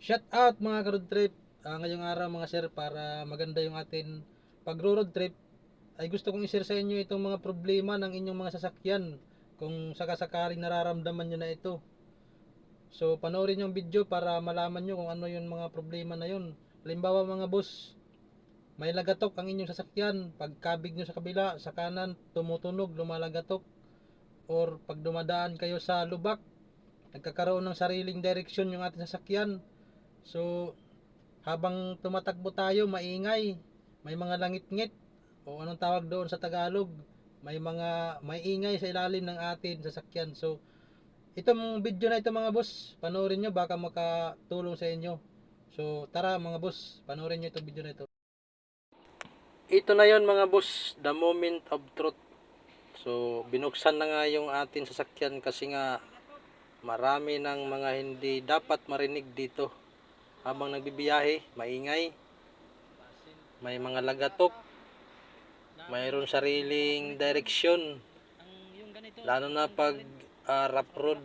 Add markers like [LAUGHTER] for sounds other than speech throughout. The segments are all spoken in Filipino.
Shout out mga ka-road trip. Ah, ngayong araw mga sir para maganda yung atin pag road trip ay gusto kong i-share sa inyo itong mga problema ng inyong mga sasakyan kung sakasakaling nararamdaman nyo na ito. So panoorin yung video para malaman nyo kung ano yung mga problema na yun. Halimbawa mga boss, may lagatok ang inyong sasakyan. Pagkabig nyo sa kabila, sa kanan, tumutunog, lumalagatok. Or pag dumadaan kayo sa lubak, nagkakaroon ng sariling direksyon yung ating sasakyan. So, habang tumatakbo tayo, maingay. May mga langit-ngit. O anong tawag doon sa Tagalog? May mga may ingay sa ilalim ng atin sasakyan. So, itong video na ito mga boss, panoorin nyo baka makatulong sa inyo. So, tara mga boss, panoorin nyo itong video na ito. Ito na yon mga boss, the moment of truth. So, binuksan na nga yung atin sasakyan kasi nga marami ng mga hindi dapat marinig dito habang nagbibiyahe, maingay, may mga lagatok, mayroon sariling direksyon, lalo na pag ah, rough road,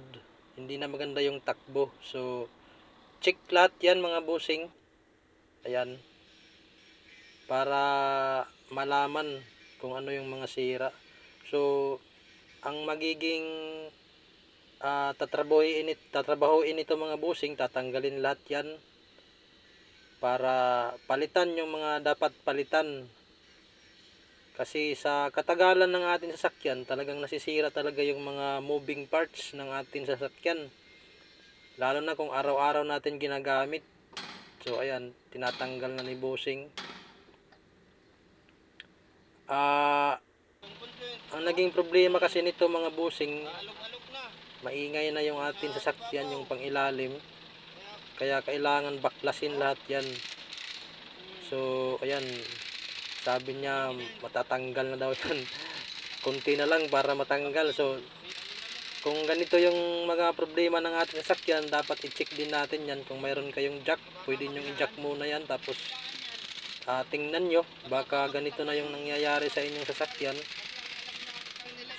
hindi na maganda yung takbo. So, check lahat yan mga busing. Ayan. Para malaman kung ano yung mga sira. So, ang magiging ah tatrabahuin tatrabahuin ito mga busing tatanggalin lahat yan para palitan yung mga dapat palitan. Kasi sa katagalan ng ating sasakyan talagang nasisira talaga yung mga moving parts ng ating sasakyan. Lalo na kung araw-araw natin ginagamit. So ayan tinatanggal na ni busing ah ang naging problema kasi nito mga busing maingay na yung atin sasakyan yung pangilalim kaya kailangan baklasin lahat yan. So ayan. Sabi niya matatanggal na daw yan. [LAUGHS] Konti na lang para matanggal. So kung ganito yung mga problema ng ating sasakyan dapat i-check din natin yan. Kung mayroon kayong jack pwede nyo i-jack muna yan. Tapos ah, tingnan nyo. Baka ganito na yung nangyayari sa inyong sasakyan.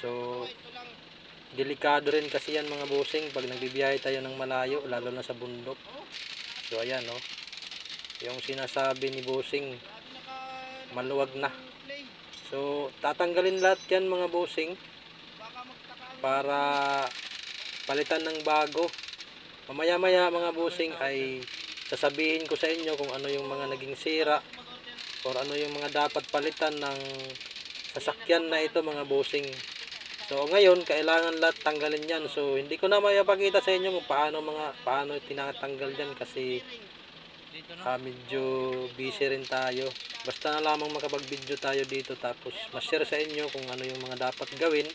So delikado rin kasi yan mga busing pag nagbibiyahe tayo ng malayo lalo na sa bundok. So ayan no yung sinasabi ni busing maluwag na. So tatanggalin lahat yan mga busing para palitan ng bago. Mamaya maya mga busing ay sasabihin ko sa inyo kung ano yung mga naging sira or ano yung mga dapat palitan ng sasakyan na ito mga busing So ngayon kailangan lahat tanggalin 'yan. So hindi ko na maipakita sa inyo kung paano mga paano tinatanggal diyan kasi ah, medyo busy rin tayo. Basta na lamang makapag-video tayo dito tapos ma-share sa inyo kung ano yung mga dapat gawin.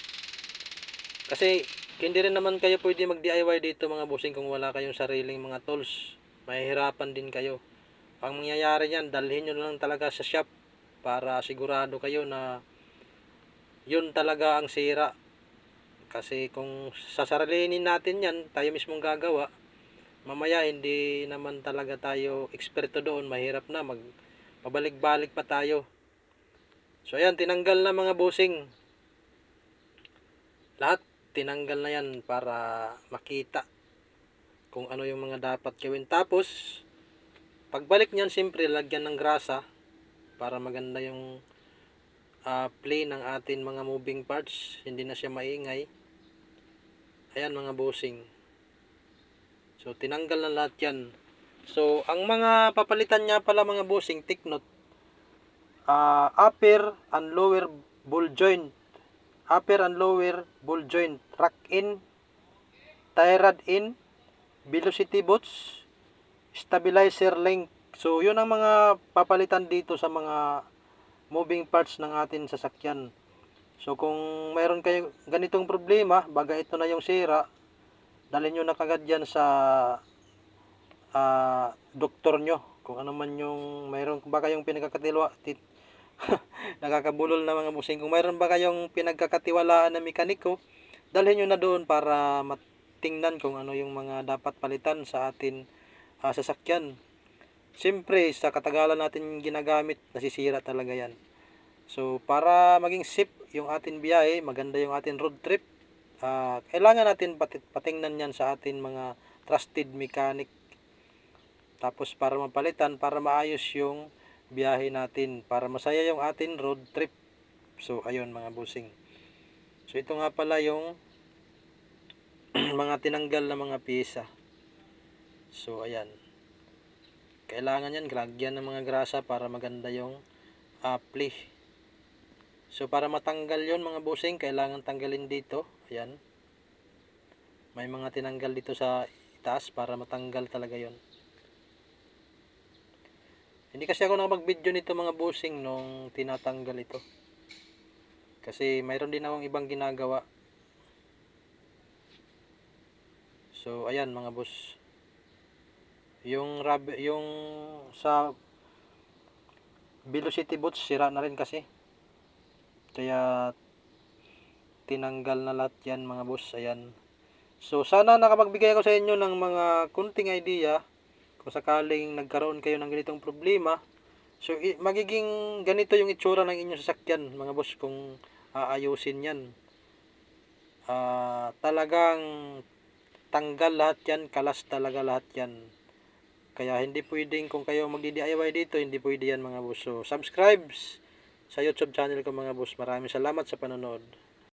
Kasi hindi rin naman kayo pwede mag-DIY dito mga bossing kung wala kayong sariling mga tools. Mahihirapan din kayo. Ang mangyayari niyan, dalhin nyo lang talaga sa shop para sigurado kayo na yun talaga ang sira kasi kung sasaralinin natin yan, tayo mismong gagawa, mamaya hindi naman talaga tayo eksperto doon, mahirap na, mag pabalik-balik pa tayo. So ayan, tinanggal na mga busing. Lahat tinanggal na yan para makita kung ano yung mga dapat gawin. Tapos, pagbalik niyan, siyempre, lagyan ng grasa para maganda yung ah, play ng atin mga moving parts. Hindi na siya maingay. Ayan mga bossing. So tinanggal na lahat yan. So ang mga papalitan niya pala mga bossing, take note. Ah, upper and lower ball joint. Upper and lower ball joint. Rack in. Tie rod in. Velocity boots. Stabilizer length. So yun ang mga papalitan dito sa mga moving parts ng atin sasakyan. So kung mayroon kayong ganitong problema, baga ito na yung sira, dalhin nyo na kagad yan sa ah, doktor nyo. Kung ano man yung mayroon ba kayong pinagkakatiwa, [LAUGHS] nakakabulol na mga busing. Kung mayroon ba kayong pinagkakatiwalaan na mekaniko, dalhin nyo na doon para matingnan kung ano yung mga dapat palitan sa atin ah, sasakyan. Siyempre, sa katagalan natin ginagamit, nasisira talaga yan. So, para maging safe yung atin biyahe, maganda yung atin road trip, ah, kailangan natin pati- patingnan yan sa atin mga trusted mechanic. Tapos para mapalitan, para maayos yung biyahe natin. Para masaya yung atin road trip. So, ayun mga busing. So, ito nga pala yung [CLEARS THROAT] mga tinanggal na mga pyesa. So, ayan. Kailangan yan, lagyan ng mga grasa para maganda yung apli. So, para matanggal yon mga busing, kailangan tanggalin dito. Ayan. May mga tinanggal dito sa itaas para matanggal talaga yon. Hindi kasi ako nakapag-video nito mga busing nung tinatanggal ito. Kasi mayroon din akong ibang ginagawa. So, ayan mga boss. Yung rab yung sa Velocity boots sira na rin kasi. Kaya tinanggal na lahat yan mga boss. Ayan. So, sana nakapagbigay ako sa inyo ng mga kunting idea kung sakaling nagkaroon kayo ng ganitong problema. So, magiging ganito yung itsura ng inyong sasakyan mga boss kung aayusin yan. Ah, talagang tanggal lahat yan, kalas talaga lahat yan. Kaya hindi pwedeng kung kayo magdi-DIY dito, hindi pwede yan mga boss. So, subscribe sa YouTube channel ko mga boss. Maraming salamat sa panonood.